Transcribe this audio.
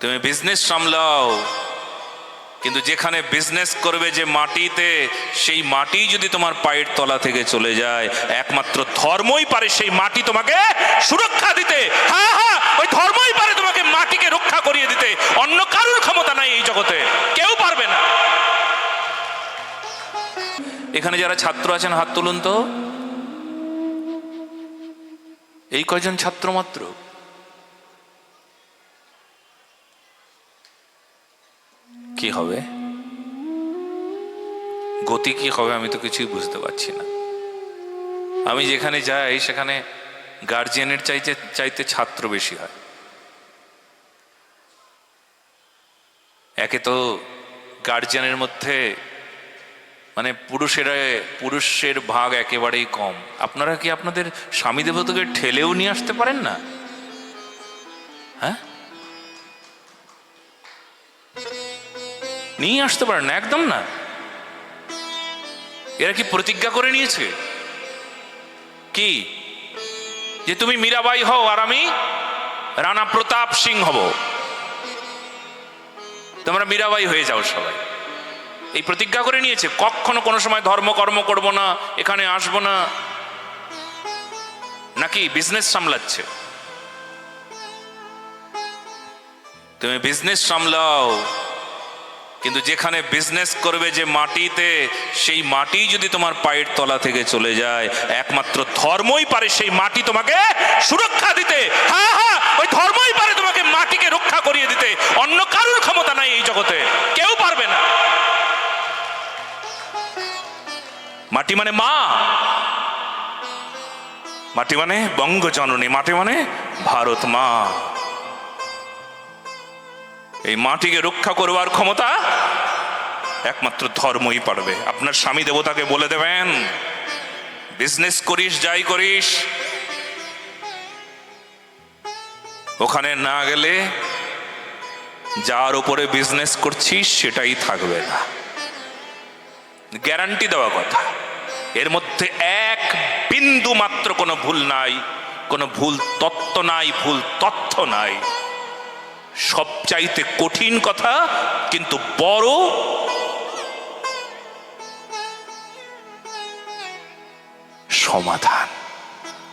তুমি বিজনেস সামলাও। কিন্তু যেখানে বিজনেস করবে যে মাটিতে, সেই মাটি যদি তোমার পায়ের তলা থেকে চলে যায়, একমাত্র ধর্মই পারে সেই মাটি তোমাকে সুরক্ষা দিতে। হ্যাঁ হ্যাঁ ওই ধর্মই পারে তোমাকে মাটিকে রক্ষা করিয়ে দিতে। অন্য কারোর ক্ষমতা নাই এই জগতে। কেউ পারবে না। এখানে যারা ছাত্র আছেন, হাত তুলুন তো। এই কয়জন ছাত্র মাত্র? কি হবে? গতি কি হবে আমি তো কিছুই বুঝতে পারছি না। আমি যেখানে যাই, সেখানে গার্জিয়ানের চাইতে চাইতে ছাত্র বেশি হয়। একে তো গার্জিয়ানের মধ্যে মানে পুরুষেরা, পুরুষের ভাগ একেবারেই কম। আপনারা কি আপনাদের স্বামী দেবতাকে ঠেলেও নিয়ে আসতে পারেন না? হ্যাঁ? নিয়ে আসতে পারে না, একদম না। এরা কি প্রতিজ্ঞা করে নিয়েছে? কি? যে তুমি মীরাবাই হও আর আমি রানা প্রতাপ সিং হব। তোমরা মীরাবাই হয়ে যাও সবাই। এই প্রতিজ্ঞা করে নিয়েছে, কখনো কোনো সময় ধর্ম কর্ম করব না, এখানে আসব না। নাকি বিজনেস সামলাচ্ছে? তুমি বিজনেস সামলাও। কিন্তু যেখানে বিজনেস করবে যে মাটিতে, সেই মাটি যদি তোমার পায়ের তলা থেকে চলে যায়, একমাত্র ধর্মই পারে সেই মাটি তোমাকে সুরক্ষা দিতে। হ্যাঁ হ্যাঁ ওই ধর্মই পারে তোমাকে মাটিকে রক্ষা করিয়ে দিতে। অন্য কারোর ক্ষমতা নাই এই জগতে। কেউ পারবে না। মাটি মানে মা। মাটি মানে বঙ্গজননী। মাটি মানে ভারত মা। এই মাটিকে রক্ষা করবার ক্ষমতা একমাত্র ধর্মই পারবে। আপনার স্বামী দেবতাকে বলে দেবেন বিজনেস করিস, যাই করিস। ওখানে না গেলে যার উপরে বিজনেস করছিস সেটাই থাকবে না। গ্যারান্টি দেওয়া কথা। এর মধ্যে এক বিন্দু মাত্র কোনো ভুল নাই, কোনো ভুল তত্ত্ব নাই, ভুল তথ্য নাই। সবচাইতে কঠিন কথা কিন্তু বড় সমাধান।